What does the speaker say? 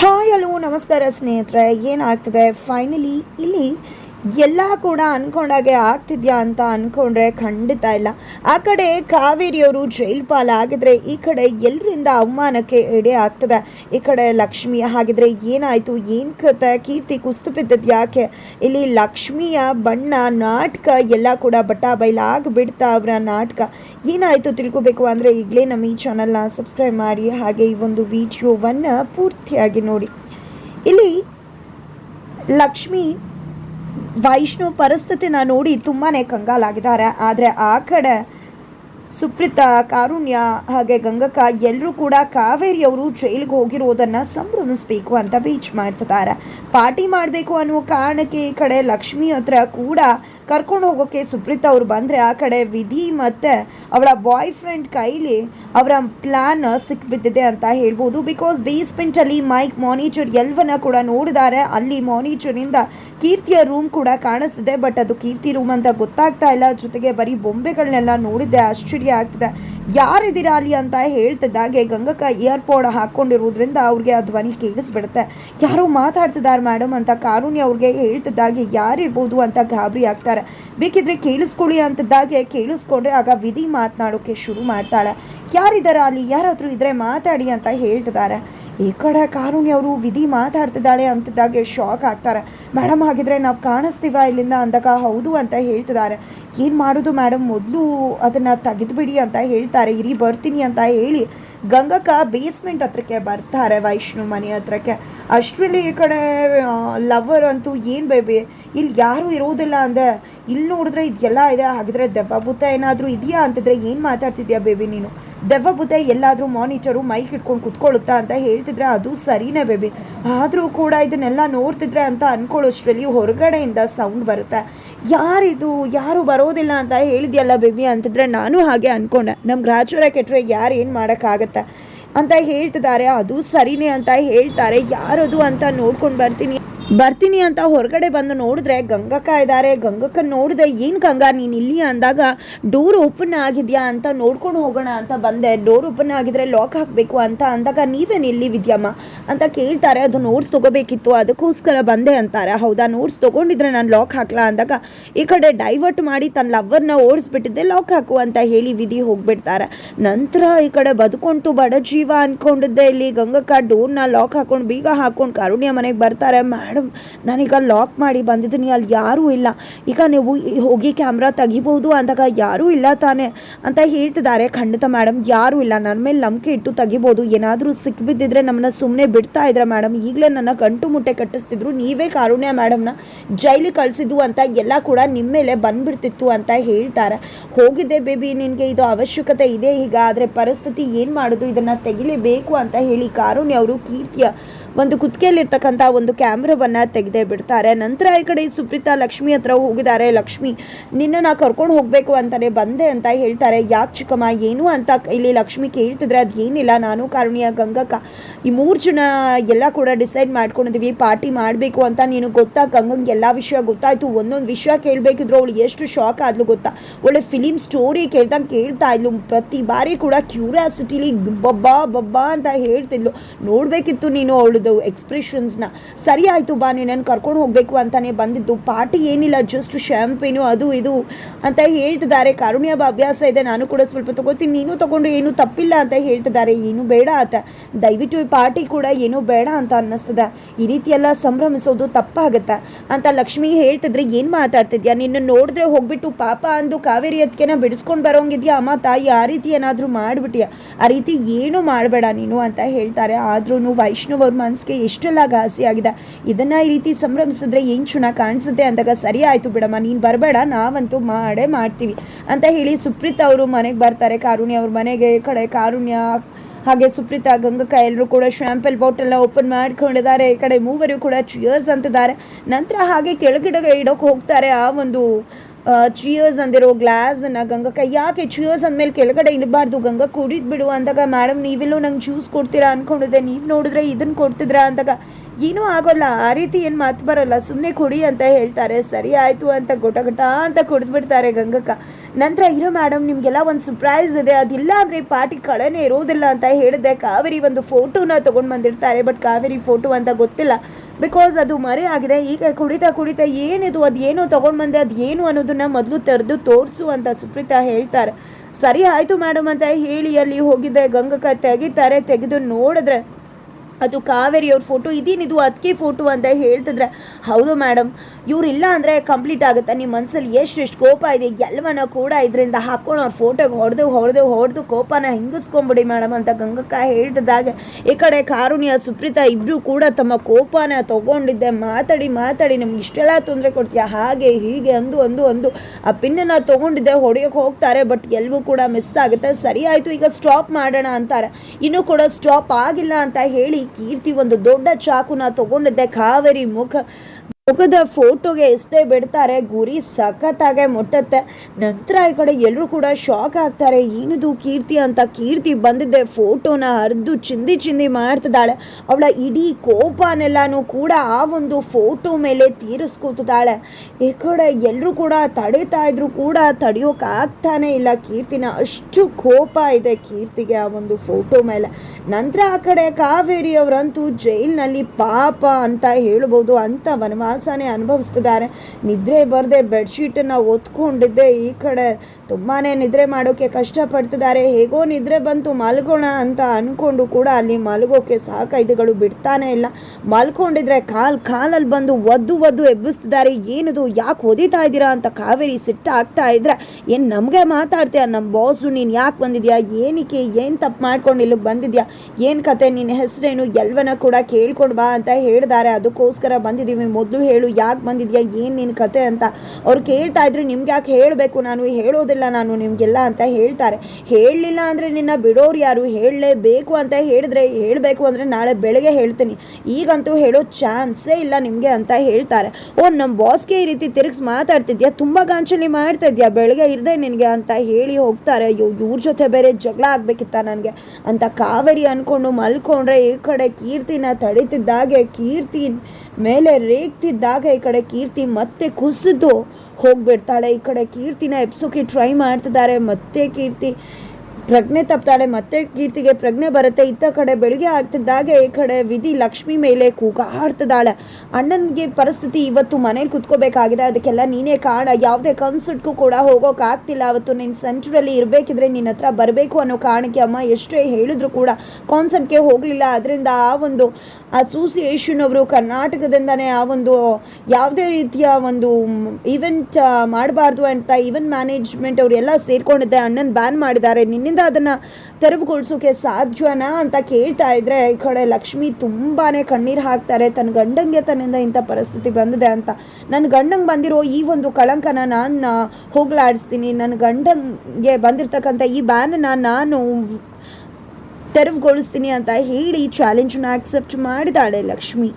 Hi hello ನಮಸ್ಕಾರ ಸ್ನೇಹಿತರೆ. ಏನಾಗ್ತದೆ? ಫೈನಲಿ ಇಲ್ಲಿ ಎಲ್ಲ ಕೂಡ ಅನ್ಕೊಂಡಾಗೆ ಆಗ್ತಿದ್ಯಾ ಅಂತ ಅನ್ಕೊಂಡ್ರೆ ಖಂಡಿತ ಇಲ್ಲ. ಆ ಕಡೆ ಕಾವೇರಿಯವರು ಜೈಲ್ ಪಾಲಾಗಿದ್ರೆ ಈ ಕಡೆ ಎಲ್ಲರಿಂದ ಅವಮಾನಕ್ಕೆ ಎಡೆ ಆಗ್ತದೆ? ಈ ಕಡೆ ಲಕ್ಷ್ಮಿ, ಹಾಗಿದ್ರೆ ಏನಾಯ್ತು? ಏನು ಕತೆ? ಕೀರ್ತಿ ಕುಸ್ತು ಯಾಕೆ? ಇಲ್ಲಿ ಲಕ್ಷ್ಮಿಯ ಬಣ್ಣ, ನಾಟಕ ಎಲ್ಲ ಕೂಡ ಬಟ್ಟ ಬೈಲಾಗಿಬಿಡ್ತಾ ಅವರ ನಾಟಕ. ಏನಾಯಿತು ತಿಳ್ಕೊಬೇಕು ಅಂದರೆ ಈಗಲೇ ನಮ್ಮ ಈ ಚಾನಲ್ನ ಸಬ್ಸ್ಕ್ರೈಬ್ ಮಾಡಿ, ಹಾಗೆ ಈ ಒಂದು ವಿಡಿಯೋವನ್ನು ಪೂರ್ತಿಯಾಗಿ ನೋಡಿ. ಇಲ್ಲಿ ಲಕ್ಷ್ಮಿ ವೈಷ್ಣು ಪರಿಸ್ಥಿತಿನ ನೋಡಿ ತುಂಬಾ ಕಂಗಾಲಾಗಿದ್ದಾರೆ. ಆದರೆ ಆ ಕಡೆ ಸುಪ್ರಿತಾ, ಕಾರುಣ್ಯ ಹಾಗೆ ಗಂಗಕ್ಕ ಎಲ್ಲರೂ ಕೂಡ ಕಾವೇರಿಯವರು ಜೈಲಿಗೆ ಹೋಗಿರೋದನ್ನು ಸಂಭ್ರಮಿಸ್ಬೇಕು ಅಂತ ಬೀಚ್ ಮಾಡ್ತಿದ್ದಾರೆ. ಪಾರ್ಟಿ ಮಾಡಬೇಕು ಅನ್ನೋ ಕಾರಣಕ್ಕೆ ಈ ಕಡೆ ಲಕ್ಷ್ಮಿ ಹತ್ರ ಕೂಡ ಕರ್ಕೊಂಡು ಹೋಗೋಕ್ಕೆ ಸುಪ್ರೀತಾ ಅವ್ರು ಬಂದರೆ ಆ ಕಡೆ ವಿಧಿ ಮತ್ತು ಅವಳ ಬಾಯ್ ಫ್ರೆಂಡ್ ಕೈಲಿ ಅವರ ಪ್ಲ್ಯಾನ್ ಸಿಕ್ಬಿದ್ದಿದೆ ಅಂತ ಹೇಳ್ಬೋದು. ಬಿಕಾಸ್ ಬೇಸ್ಮೆಂಟಲ್ಲಿ ಮೈಕ್ ಮಾನಿಟರ್ ಎಲ್ಲವನ್ನ ಕೂಡ ನೋಡಿದ್ದಾರೆ. ಅಲ್ಲಿ ಮಾನಿಟರಿಂದ ಕೀರ್ತಿಯ ರೂಮ್ ಕೂಡ ಕಾಣಿಸ್ತಿದೆ. ಬಟ್ ಅದು ಕೀರ್ತಿ ರೂಮ್ ಅಂತ ಗೊತ್ತಾಗ್ತಾ ಇಲ್ಲ. ಜೊತೆಗೆ ಬರೀ ಬೊಂಬೆಗಳನ್ನೆಲ್ಲ ನೋಡಿದ್ದೆ. ಆಶ್ಚರ್ಯ ಆಗ್ತಿದೆ. ಯಾರಿದ್ದೀರಾ ಅಲ್ಲಿ ಅಂತ ಹೇಳ್ತಿದ್ದಾಗೆ ಗಂಗಕ್ಕ ಇಯರ್ಪೋಡ್ ಹಾಕ್ಕೊಂಡಿರೋದ್ರಿಂದ ಅವ್ರಿಗೆ ಆ ಧ್ವನಿ ಕೇಳಿಸ್ಬಿಡುತ್ತೆ. ಯಾರೋ ಮಾತಾಡ್ತಿದ್ದಾರೆ ಮೇಡಮ್ ಅಂತ ಕಾರುಣ್ಯ ಅವ್ರಿಗೆ ಹೇಳ್ತಿದ್ದಾಗೆ ಯಾರಿರ್ಬೋದು ಅಂತ ಗಾಬರಿ ಆಗ್ತಾರೆ ಬೇಕಿದ್ರೆ ಕೇಳಿಸ್ಕೊಳ್ಳಿ ಅಂತದ್ದಾಗೆ ಕೇಳಿಸ್ಕೊಂಡ್ರೆ ಆಗ ವಿಧಿ ಮಾತನಾಡೋಕೆ ಶುರು ಮಾಡ್ತಾಳೆ. ಯಾರಿದ್ದಾರೆ ಅಲ್ಲಿ? ಯಾರಾದರೂ ಇದ್ರೆ ಮಾತಾಡಿ ಅಂತ ಹೇಳ್ತಿದ್ದಾರೆ. ಈ ಕಡೆ ಕಾರುಣ್ಯ ಅವರು ವಿಧಿ ಮಾತಾಡ್ತಿದ್ದಾಳೆ ಅಂತಿದ್ದಾಗೆ ಶಾಕ್ ಆಗ್ತಾರೆ. ಮೇಡಮ್ ಹಾಗಿದ್ರೆ ನಾವು ಕಾಣಿಸ್ತೀವ ಇಲ್ಲಿಂದ? ಅಂದಾಗ, ಹೌದು ಅಂತ ಹೇಳ್ತಿದ್ದಾರೆ. ಏನು ಮಾಡೋದು ಮೇಡಮ್ ಮೊದಲು ಅದನ್ನು ತೆಗೆದುಬಿಡಿ ಅಂತ ಹೇಳ್ತಾರೆ. ಇರಿ, ಬರ್ತೀನಿ ಅಂತ ಹೇಳಿ ಗಂಗಕ್ಕ ಬೇಸ್ಮೆಂಟ್ ಹತ್ರಕ್ಕೆ ಬರ್ತಾರೆ ವೈಷ್ಣು ಮನೆ ಹತ್ರಕ್ಕೆ. ಅಷ್ಟರಲ್ಲಿ ಈ ಕಡೆ ಲವರ್ ಅಂತೂ ಏನು ಬೇಬಿ ಇಲ್ಲಿ ಯಾರೂ ಇರೋದಿಲ್ಲ ಅಂದೆ. ಇಲ್ಲಿ ನೋಡಿದ್ರೆ ಇದೆಲ್ಲ ಇದೆ. ಹಾಗಿದ್ರೆ ದೆವ್ವ ಭೂತ ಏನಾದರೂ ಇದೆಯಾ ಅಂತಿದ್ರೆ ಏನು ಮಾತಾಡ್ತಿದ್ಯಾ ಬೇಬಿ ನೀನು? ದೆವ್ವ ಬುದ್ಧ ಎಲ್ಲಾದರೂ ಮಾನಿಟರು ಮೈಕ್ ಇಟ್ಕೊಂಡು ಕುತ್ಕೊಳ್ಳುತ್ತಾ ಅಂತ ಹೇಳ್ತಿದ್ರೆ ಅದು ಸರಿನೇ ಬೇಬಿ. ಆದರೂ ಕೂಡ ಇದನ್ನೆಲ್ಲ ನೋಡ್ತಿದ್ರೆ ಅಂತ ಅನ್ಕೊಳ್ಳೋಷ್ಟ್ರಲ್ಲಿ ಹೊರಗಡೆಯಿಂದ ಸೌಂಡ್ ಬರುತ್ತೆ. ಯಾರಿದು? ಯಾರು ಬರೋದಿಲ್ಲ ಅಂತ ಹೇಳಿದ್ಯಲ್ಲ ಬೇಬಿ ಅಂತಿದ್ರೆ ನಾನು ಹಾಗೆ ಅಂದ್ಕೊಂಡೆ ನಮ್ಮ ಗ್ರಾಚಾರ ಕೆಟ್ಟರೆ ಯಾರು ಏನು ಮಾಡೋಕ್ಕಾಗತ್ತೆ? ಅಂತ ಹೇಳ್ತಿದ್ದಾರೆ. ಅದು ಸರಿನೇ ಅಂತ ಹೇಳ್ತಾರೆ. ಯಾರದು ಅಂತ ನೋಡ್ಕೊಂಡು ಬರ್ತೀನಿ. ಬರ್ತೀನಿ ಅಂತ ಹೊರಗಡೆ ಬಂದು ನೋಡಿದ್ರೆ ಗಂಗಕ್ಕ ಇದ್ದಾರೆ. ಗಂಗಕ್ಕ ನೋಡಿದೆ, ಏನು ಗಂಗಾ, ನೀನು ಇಲ್ಲಿ ಅಂದಾಗ ಡೋರ್ ಓಪನ್ ಆಗಿದೆಯಾ ಅಂತ ನೋಡ್ಕೊಂಡು ಹೋಗೋಣ ಅಂತ ಬಂದೆ. ಡೋರ್ ಓಪನ್ ಆಗಿದ್ರೆ ಲಾಕ್ ಹಾಕಬೇಕು ಅಂತ ಅಂದಾಗ ನೀವೇನು ಇಲ್ಲಿ ವಿದ್ಯಮ್ಮ? ಅಂತ ಕೇಳ್ತಾರೆ. ಅದು ನೋಟ್ಸ್ ತೊಗೋಬೇಕಿತ್ತು, ಅದಕ್ಕೋಸ್ಕರ ಬಂದೆ ಅಂತಾರೆ. ಹೌದಾ, ನೋಟ್ಸ್ ತೊಗೊಂಡಿದ್ರೆ ನಾನು ಲಾಕ್ ಹಾಕ್ಲಾ? ಅಂದಾಗ, ಈ ಕಡೆ ಡೈವರ್ಟ್ ಮಾಡಿ ತನ್ನ ಲವ್ವರ್ನ ಓಡಿಸ್ಬಿಟ್ಟಿದ್ದೆ, ಲಾಕ್ ಹಾಕು ಅಂತ ಹೇಳಿ ವಿಧಿ ಹೋಗ್ಬಿಡ್ತಾರೆ. ನಂತರ ಈ ಕಡೆ ಬದುಕೊಂಡು ಬಡ ಜೀವ ಅಂದ್ಕೊಂಡಿದ್ದೆ ಇಲ್ಲಿ. ಗಂಗಕ್ಕ ಡೋರ್ನ ಲಾಕ್ ಹಾಕೊಂಡು ಬೀಗ ಹಾಕೊಂಡು ಕಾರುಣ್ಯ ಮನೆಗೆ ಬರ್ತಾರೆ. ಮೇಡಮ್, ನಾನೀಗ ಲಾಕ್ ಮಾಡಿ ಬಂದಿದ್ದೀನಿ, ಅಲ್ಲಿ ಯಾರೂ ಇಲ್ಲ. ಈಗ ನೀವು ಹೋಗಿ ಕ್ಯಾಮ್ರಾ ತೆಗಿಬೋದು ಅಂದಾಗ ಯಾರೂ ಇಲ್ಲ ತಾನೇ ಅಂತ ಹೇಳ್ತಿದ್ದಾರೆ ಖಂಡಿತ ಮೇಡಮ್, ಯಾರೂ ಇಲ್ಲ. ನನ್ನ ಮೇಲೆ ನಂಬಿಕೆ ಇಟ್ಟು ತೆಗಿಬೋದು ಏನಾದರೂ ಸಿಕ್ಕಿಬಿದ್ದಿದ್ರೆ ನಮ್ಮನ್ನ ಸುಮ್ಮನೆ ಬಿಡ್ತಾ ಇದ್ರೆ ಮೇಡಮ್, ಈಗಲೇ ನನ್ನ ಗಂಟು ಮುಟ್ಟೆ ಕಟ್ಟಿಸ್ತಿದ್ರು. ನೀವೇ ಕಾರುಣ್ಯ ಮೇಡಮ್ನ ಜೈಲಿಗೆ ಕಳಿಸಿದ್ದು ಅಂತ ಎಲ್ಲ ಕೂಡ ನಿಮ್ಮ ಮೇಲೆ ಬಂದ್ಬಿಡ್ತಿತ್ತು ಅಂತ ಹೇಳ್ತಾರೆ. ಹೋಗಿದ್ದೆ ಬೇಬಿ, ನಿನಗೆ ಇದು ಅವಶ್ಯಕತೆ ಇದೆ. ಈಗ ಆದರೆ ಪರಿಸ್ಥಿತಿ ಏನು ಮಾಡೋದು? ಇದನ್ನು ತೆಗಿಲೇಬೇಕು ಅಂತ ಹೇಳಿ ಕಾರುಣ್ಯ ಅವರು ಕೀರ್ತಿಯ ಒಂದು ಕುತ್ತಿಗೆಯಲ್ಲಿರ್ತಕ್ಕಂಥ ಒಂದು ಕ್ಯಾಮ್ರಾವನ್ನು ತೆಗೆದೇ ಬಿಡ್ತಾರೆ. ನಂತರ ಈ ಕಡೆ ಸುಪ್ರೀತಾ ಲಕ್ಷ್ಮಿ ಹತ್ರ ಹೋಗಿದ್ದಾರೆ. ಲಕ್ಷ್ಮಿ, ನಿನ್ನ ನಾ ಕರ್ಕೊಂಡು ಹೋಗಬೇಕು ಅಂತಾನೆ ಬಂದೆ ಅಂತ ಹೇಳ್ತಾರೆ. ಯಾಕೆ ಚಿಕ್ಕಮ್ಮ, ಏನು ಅಂತ ಇಲ್ಲಿ ಲಕ್ಷ್ಮಿ ಕೇಳ್ತಿದ್ರೆ ಅದೇನಿಲ್ಲ. ನಾನು, ಕಾರುಣ್ಯ, ಗಂಗಕ್ಕ ಈ ಮೂರು ಜನ ಎಲ್ಲ ಕೂಡ ಡಿಸೈಡ್ ಮಾಡ್ಕೊಂಡಿದ್ದೀವಿ ಪಾರ್ಟಿ ಮಾಡಬೇಕು ಅಂತ ನೀನು ಗೊತ್ತಾ? ಗಂಗಂಗೆ ಎಲ್ಲ ವಿಷಯ ಗೊತ್ತಾಯ್ತು. ಒಂದೊಂದು ವಿಷಯ ಕೇಳಬೇಕಿದ್ರು ಅವಳು ಎಷ್ಟು ಶಾಕ್ ಆದ್ಲು ಗೊತ್ತಾ? ಒಳ್ಳೆ ಫಿಲಿಮ್ ಸ್ಟೋರಿ ಕೇಳ್ದಂಗೆ ಕೇಳ್ತಾ ಇದ್ಲು. ಪ್ರತಿ ಬಾರಿ ಕೂಡ ಕ್ಯೂರಿಯಾಸಿಟಿಲಿ ಬಬ್ಬಾ ಬಬ್ಬಾ ಅಂತ ಹೇಳ್ತಿದ್ಲು. ನೋಡಬೇಕಿತ್ತು ನೀನು ಅವಳದು ಎಕ್ಸ್ಪ್ರೆಷನ್ಸ್ನ ಸರಿ ಆಯಿತು ಬಾ ನೀನನ್ನು ಕರ್ಕೊಂಡು ಹೋಗಬೇಕು ಅಂತಲೇ ಬಂದಿದ್ದು. ಪಾರ್ಟಿ ಏನಿಲ್ಲ ಜಸ್ಟ್ ಶ್ಯಾಂಪೇನು ಅದು ಇದು ಅಂತ ಹೇಳ್ತಿದ್ದಾರೆ. ಕಾರುಣ್ಯ ಬ- ಅಭ್ಯಾಸ ಇದೆ, ನಾನು ಕೂಡ ಸ್ವಲ್ಪ ತಗೋತೀನಿ. ನೀನು ತೊಗೊಂಡು ಏನು ತಪ್ಪಿಲ್ಲ ಅಂತ ಹೇಳ್ತಿದ್ದಾರೆ. ಏನು ಬೇಡ ಅಂತ ದಯವಿಟ್ಟು ಈ ಪಾರ್ಟಿ ಕೂಡ ಏನೂ ಬೇಡ ಅಂತ ಅನ್ನಿಸ್ತದೆ. ಈ ರೀತಿಯೆಲ್ಲ ಸಂಭ್ರಮಿಸೋದು ತಪ್ಪಾಗತ್ತೆ? ಅಂತ ಲಕ್ಷ್ಮಿಗೆ ಹೇಳ್ತಿದ್ರೆ, ಏನು ಮಾತಾಡ್ತಿದ್ಯಾ? ನಿನ್ನ ನೋಡಿದ್ರೆ ಹೋಗ್ಬಿಟ್ಟು ಪಾಪ ಅಂದು ಕಾವೇರಿ ಅದಕ್ಕೆನ ಬಿಡಿಸ್ಕೊಂಡು ಬರೋಂಗಿದ್ಯಾ? ಅಮ್ಮ, ತಾಯಿ, ಆ ರೀತಿ ಏನಾದರೂ ಮಾಡಿಬಿಟ್ಯಾ? ಆ ರೀತಿ ಏನೂ ಮಾಡಬೇಡ ನೀನು ಅಂತ ಹೇಳ್ತಾರೆ. ಆದ್ರೂ ವೈಷ್ಣವ್ ಮನಸ್ಸಿಗೆ ಎಷ್ಟೆಲ್ಲ ಆಗಿದೆ. ಇದನ್ನ ಈ ರೀತಿ ಸಂಭ್ರಮಿಸಿದ್ರೆ ಏನು ಚುನ ಕಾಣಿಸುತ್ತೆ ಅಂದಾಗ ಸರಿ ಆಯ್ತು ಬಿಡಮ್ಮ, ನೀನು ಬರಬೇಡ, ನಾವಂತೂ ಮಾಡೇ ಮಾಡ್ತೀವಿ ಅಂತ ಹೇಳಿ ಸುಪ್ರೀತ್ ಅವರು ಮನೆಗೆ ಬರ್ತಾರೆ. ಕಾರುಣ್ಯ ಅವ್ರ ಮನೆಗೆ ಕಡೆ ಕಾರುಣ್ಯ ಹಾಗೆ ಸುಪ್ರೀತಾ, ಗಂಗಕ್ಕ ಎಲ್ಲರೂ ಕೂಡ ಶ್ಯಾಂಪಲ್ ಬಾಟಲ್ನ ಓಪನ್ ಮಾಡ್ಕೊಂಡಿದ್ದಾರೆ. ಈ ಕಡೆ ಮೂವರು ಕೂಡ ಚಿಯರ್ಸ್ ಅಂತಿದ್ದಾರೆ. ನಂತರ ಹಾಗೆ ಕೆಳಗಿಡ ಇಡೋಕೆ ಹೋಗ್ತಾರೆ ಆ ಒಂದು ಚಿಯರ್ಸ್ ಅಂದಿರೋ ಗ್ಲಾಸನ್ನು ಗಂಗಕ್ಕ. ಯಾಕೆ ಚಿಯರ್ಸ್ ಅಂದಮೇಲೆ ಕೆಳಗಡೆ ಇಡಬಾರ್ದು? ಗಂಗ ಕುಡಿದು ಬಿಡು ಅಂದಾಗ ಮೇಡಮ್ ನೀವೆಲ್ಲೂ ನಂಗೆ ಜ್ಯೂಸ್ ಕೊಡ್ತೀರಾ? ಅನ್ಕೊಂಡಿದ್ದೆ. ನೀವು ನೋಡಿದ್ರೆ ಇದನ್ನು ಕೊಡ್ತಿದ್ರಾ? ಅಂದಾಗ, ಏನೂ ಆಗೋಲ್ಲ. ಆ ರೀತಿ ಏನು ಮಾತು ಬರೋಲ್ಲ. ಸುಮ್ಮನೆ ಕೊಡಿ ಅಂತ ಹೇಳ್ತಾರೆ. ಸರಿ ಆಯಿತು ಅಂತ ಗೊಟ ಗೊಟ ಅಂತ ಕುಡಿದ್ಬಿಡ್ತಾರೆ ಗಂಗಕ್ಕ. ನಂತರ, ಇರೋ ಮೇಡಮ್ ನಿಮಗೆಲ್ಲ ಒಂದು ಸರ್ಪ್ರೈಸ್ ಇದೆ. ಅದಿಲ್ಲ ಅಂದರೆ ಪಾರ್ಟಿ ಕಳೆನೇ ಇರೋದಿಲ್ಲ ಅಂತ ಹೇಳಿದೆ. ಕಾವೇರಿ ಒಂದು ಫೋಟೋನ ತೊಗೊಂಡು ಬಂದಿರ್ತಾರೆ. ಬಟ್ ಕಾವೇರಿ ಫೋಟೋ ಅಂತ ಗೊತ್ತಿಲ್ಲ. ಬಿಕಾಸ್ ಅದು ಮರೆ ಆಗಿದೆ. ಈಗ ಕುಡಿತಾ ಕುಡಿತಾ ಏನಿದು ಅದು ಏನೋ ತೊಗೊಂಡು ಬಂದೆ ಅದು ಏನು ಅನ್ನೋದನ್ನ ಮೊದಲು ತೆರೆದು ತೋರಿಸು ಅಂತ ಸುಪ್ರೀತಾ ಹೇಳ್ತಾರೆ. ಸರಿ ಆಯಿತು ಮೇಡಮ್ ಅಂತ ಹೇಳಿ ಅಲ್ಲಿ ಹೋಗಿದ್ದೆ, ಗಂಗಕ್ಕ ತೆಗಿತಾರೆ, ತೆಗೆದು ನೋಡಿದ್ರೆ ಅದು ಕಾವೇರಿ ಅವ್ರ ಫೋಟೋ ಇದೇನಿದು ಅದಕ್ಕೆ ಫೋಟೋ ಅಂತ ಹೇಳ್ತಿದ್ರೆ, ಹೌದು ಮೇಡಮ್ ಇವರಿಲ್ಲ ಅಂದರೆ ಕಂಪ್ಲೀಟ್ ಆಗುತ್ತೆ. ನಿಮ್ಮ ಮನಸ್ಸಲ್ಲಿ ಎಷ್ಟು ಎಷ್ಟು ಕೋಪ ಇದೆ ಎಲ್ಲವನ್ನ ಕೂಡ ಇದರಿಂದ ಹಾಕ್ಕೊಂಡು ಅವ್ರ ಫೋಟೋಗೆ ಹೊಡೆದು ಹೊಡೆದು ಹೊಡೆದು ಕೋಪನ ಹಿಂಗಿಸ್ಕೊಂಬಿಡಿ ಮೇಡಮ್ ಅಂತ ಗಂಗಕ್ಕ ಹೇಳ್ತಿದ್ದಾಗೆ ಈ ಕಡೆ ಕಾರುಣ್ಯ, ಸುಪ್ರೀತಾ ಇಬ್ಬರು ಕೂಡ ತಮ್ಮ ಕೋಪನ ತಗೊಂಡಿದ್ದೆ. ಮಾತಾಡಿ ಮಾತಾಡಿ, ನಿಮ್ಗೆ ಇಷ್ಟೆಲ್ಲ ತೊಂದರೆ ಕೊಡ್ತೀಯ? ಹಾಗೆ, ಹೀಗೆ, ಅಂದು ಅಂದು ಅಂದು ಆ ಪಿನ್ನನ್ನು ತೊಗೊಂಡಿದ್ದೆ, ಹೊಡೆಯೋಕೆ ಹೋಗ್ತಾರೆ ಬಟ್ ಎಲ್ಲವೂ ಕೂಡ ಮಿಸ್ ಆಗುತ್ತೆ. ಸರಿ ಆಯಿತು, ಈಗ ಸ್ಟಾಪ್ ಮಾಡೋಣ ಅಂತಾರೆ. ಇನ್ನೂ ಕೂಡ ಸ್ಟಾಪ್ ಆಗಿಲ್ಲ ಅಂತ ಹೇಳಿ ಕೀರ್ತಿ ಒಂದು ದೊಡ್ಡ ಚಾಕುನ ತಗೊಂಡಿದ್ದೆ. ಕಾವೇರಿ ಮುಖ ಮುಖದ ಫೋಟೋಗೆ ಎಷ್ಟೇ ಬಿಡ್ತಾರೆ, ಗುರಿ ಸಖತ್ತಾಗೆ ಮುಟ್ಟತ್ತೆ. ನಂತರ ಈ ಕಡೆ ಎಲ್ಲರೂ ಕೂಡ ಶಾಕ್ ಆಗ್ತಾರೆ. ಏನಿದು ಕೀರ್ತಿ ಅಂತ ಕೀರ್ತಿ ಬಂದಿದ್ದೆ, ಫೋಟೋನ ಹರಿದು ಚಿಂದಿ ಚಿಂದಿ ಮಾಡ್ತಿದ್ದಾಳೆ. ಅವಳ ಇಡೀ ಕೋಪನೆಲ್ಲನೂ ಕೂಡ ಆ ಒಂದು ಫೋಟೋ ಮೇಲೆ ತೀರಿಸ್ಕೊತಿದ್ದಾಳೆ. ಈ ಕಡೆ ಎಲ್ಲರೂ ಕೂಡ ತಡೀತಾ ಇದ್ರು ಕೂಡ ತಡೆಯೋಕ್ಕಾಗ್ತಾನೆ ಇಲ್ಲ. ಕೀರ್ತಿನ ಅಷ್ಟು ಕೋಪ ಇದೆ ಕೀರ್ತಿಗೆ ಆ ಒಂದು ಫೋಟೋ ಮೇಲೆ. ನಂತರ ಆ ಕಡೆ ಕಾವೇರಿ ಅವರಂತೂ ಜೈಲಿನಲ್ಲಿ ಪಾಪ ಅಂತ ಹೇಳ್ಬೋದು ಅಂತ ವನವಾಸನೇ ಅನುಭವಿಸ್ತಿದ್ದಾರೆ. ನಿದ್ರೆ ಬರದೆ ಬೆಡ್ಶೀಟನ್ನು ಒತ್ಕೊಂಡಿದ್ದೆ ಈ ಕಡೆ. ತುಂಬಾ ನಿದ್ರೆ ಮಾಡೋಕ್ಕೆ ಕಷ್ಟಪಡ್ತಿದ್ದಾರೆ. ಹೇಗೋ ನಿದ್ರೆ ಬಂತು, ಮಲ್ಗೋಣ ಅಂತ ಅಂದ್ಕೊಂಡು ಕೂಡ ಅಲ್ಲಿ ಮಲಗೋಕ್ಕೆ ಸಾಕೈದುಗಳು ಬಿಡ್ತಾನೆ ಇಲ್ಲ. ಮಲ್ಕೊಂಡಿದ್ರೆ ಕಾಲು ಕಾಲಲ್ಲಿ ಬಂದು ಒದ್ದು ಒದ್ದು ಎಬ್ಬಿಸ್ತಿದ್ದಾರೆ. ಏನದು, ಯಾಕೆ ಹೊದಿತಾ ಇದ್ದೀರಾ ಅಂತ ಕಾವೇರಿ ಸಿಟ್ಟ ಆಗ್ತಾ ಇದ್ರೆ, ಏನು ನಮಗೆ ಮಾತಾಡ್ತೀಯ? ನಮ್ಮ ಬಾಸು, ನೀನು ಯಾಕೆ ಬಂದಿದ್ಯಾ? ಏನಕ್ಕೆ, ಏನು ತಪ್ಪು ಮಾಡ್ಕೊಂಡು ಇಲ್ಲಿಗೆ ಬಂದಿದ್ಯಾ? ಏನು ಕತೆ ನಿನ್ನ ಹೆಸರೇನು? ಎಲ್ವನ ಕೂಡ ಕೇಳ್ಕೊಂಡು ಬಾ ಅಂತ ಹೇಳಿದ್ದಾರೆ ಅದಕ್ಕೋಸ್ಕರ ಬಂದಿದ್ದೀವಿ. ಮೊದಲು ಹೇಳು, ಯಾಕೆ ಬಂದಿದ್ಯಾ? ಏನು ನಿನ್ನ ಕತೆ ಅಂತ. ಅವ್ರು ಕೇಳ್ತಾ ಇದ್ರು ನಿಮ್ಗೆ ಯಾಕೆ ಹೇಳಬೇಕು? ನಾನು ಹೇಳೋದಿಲ್ಲ. ನಾನು ನಿಮಗೆಲ್ಲ ಅಂತ ಹೇಳ್ತಾರೆ. ಹೇಳಲಿಲ್ಲ ಅಂದರೆ ನಿನ್ನ ಬಿಡೋರು ಯಾರು? ಹೇಳಲೇಬೇಕು ಅಂತ ಹೇಳಿದ್ರೆ ಹೇಳಬೇಕು ಅಂದರೆ ನಾಳೆ ಬೆಳಗ್ಗೆ ಹೇಳ್ತೀನಿ. ಈಗಂತೂ ಹೇಳೋ ಚಾನ್ಸೇ ಇಲ್ಲ ನಿಮಗೆ ಅಂತ ಹೇಳ್ತಾರೆ. ಓ ನಮ್ಮ ಬಾಸ್ಗೆ ಈ ರೀತಿ ತಿರುಗಿಸಿ ಮಾತಾಡ್ತಿದ್ಯಾ? ತುಂಬ ಗಾಂಚಲಿ ಮಾಡ್ತಾ ಇದೆಯಾ ಬೆಳಗ್ಗೆ ಇರದೆ ನಿನಗೆ ಅಂತ ಹೇಳಿ ಹೋಗ್ತಾರೆ. ಅಯ್ಯೋ, ಇವ್ರ ಜೊತೆ ಬೇರೆ ಜಗಳ ಆಗಬೇಕಿತ್ತ ನನಗೆ? ಅಂತ ಕಾವೇರಿ ಅನ್ಕೊಂಡು ಮಲ್ಕೊಂಡ್ರೆ ಈ ಕಡೆ ಕೀರ್ತಿನ ತಡೀತಿದ್ದಾಗೆ, ಕೀರ್ತಿ ಮೇಲೆ ರೇಗ್ತಿದ್ದಾಗ ಈ ಕಡೆ ಕೀರ್ತಿ ಮತ್ತೆ ಕುಸಿದು ಹೋಗ್ಬಿಡ್ತಾಳೆ. ಈ ಕಡೆ ಕೀರ್ತಿನ ಎಪ್ಸೋಕೆ ಟ್ರೈ ಮಾಡ್ತಿದ್ದಾರೆ. ಮತ್ತೆ ಕೀರ್ತಿ ಪ್ರಜ್ಞೆ ತಪ್ತಾಳೆ. ಮತ್ತೆ ಕೀರ್ತಿಗೆ ಪ್ರಜ್ಞೆ ಬರುತ್ತೆ. ಇತ್ತ ಕಡೆ ಬೆಳಿಗ್ಗೆ ಆಗ್ತಿದ್ದಾಗೆ ಈ ಕಡೆ ವಿಧಿ ಲಕ್ಷ್ಮಿ ಮೇಲೆ ಕೂಗಾಡ್ತಿದ್ದಾಳೆ ಅಣ್ಣನಿಗೆ ಪರಿಸ್ಥಿತಿ ಇವತ್ತು ಮನೇಲಿ ಕುತ್ಕೋಬೇಕಾಗಿದೆ. ಅದಕ್ಕೆಲ್ಲ ನೀನೇ ಕಾರಣ. ಯಾವುದೇ ಕನ್ಸರ್ಟ್ಗೂ ಕೂಡ ಹೋಗೋಕ್ಕಾಗ್ತಿಲ್ಲ ಅವತ್ತು ನಿನ್ನ ಸೆಂಟ್ರಲ್ಲಿ ಇರಬೇಕಿದ್ರೆ ನಿನ್ನ ಹತ್ರ ಬರಬೇಕು ಅನ್ನೋ ಕಾರಣಕ್ಕೆ ಅಮ್ಮ ಎಷ್ಟೇ ಹೇಳಿದ್ರು ಕೂಡ ಕಾನ್ಸರ್ಟ್ಗೆ ಹೋಗಲಿಲ್ಲ. ಅದರಿಂದ ಆ ಒಂದು ಅಸೋಸಿಯೇಷನ್ ಅವರು ಕರ್ನಾಟಕದಿಂದನೇ ಆ ಒಂದು ಯಾವುದೇ ರೀತಿಯ ಒಂದು ಈವೆಂಟ್ ಮಾಡಬಾರ್ದು ಅಂತ ಈವೆಂಟ್ ಮ್ಯಾನೇಜ್ಮೆಂಟ್ ಅವರೆಲ್ಲ ಸೇರ್ಕೊಂಡಿದ್ದೆ. ಅಣ್ಣನ ಬ್ಯಾನ್ ಮಾಡಿದ್ದಾರೆ. ನಿನ್ನಿಂದ ಅದನ್ನು ತೆರವುಗೊಳಿಸೋಕೆ ಸಾಧ್ಯನಾ ಅಂತ ಕೇಳ್ತಾ ಇದ್ರೆ, ಈ ಕಡೆ ಲಕ್ಷ್ಮಿ ತುಂಬಾ ಕಣ್ಣೀರು ಹಾಕ್ತಾರೆ. ತನ್ನ ಗಂಡಂಗೆ ತನ್ನಿಂದ ಇಂಥ ಪರಿಸ್ಥಿತಿ ಬಂದಿದೆ ಅಂತ. ನನ್ನ ಗಂಡಂಗೆ ಬಂದಿರೋ ಈ ಒಂದು ಕಳಂಕನ ನಾನು ಹೋಗ್ಲಾಡಿಸ್ತೀನಿ. ನನ್ನ ಗಂಡಂಗೆ ಬಂದಿರತಕ್ಕಂಥ ಈ ಬ್ಯಾನನ್ನ ನಾನು ತೆರವುಗೊಳಿಸ್ತೀನಿ ಅಂತ ಹೇಳಿ ಚಾಲೆಂಜನ್ನ ಆಕ್ಸೆಪ್ಟ್ ಮಾಡಿದಾಳೆ ಲಕ್ಷ್ಮಿ.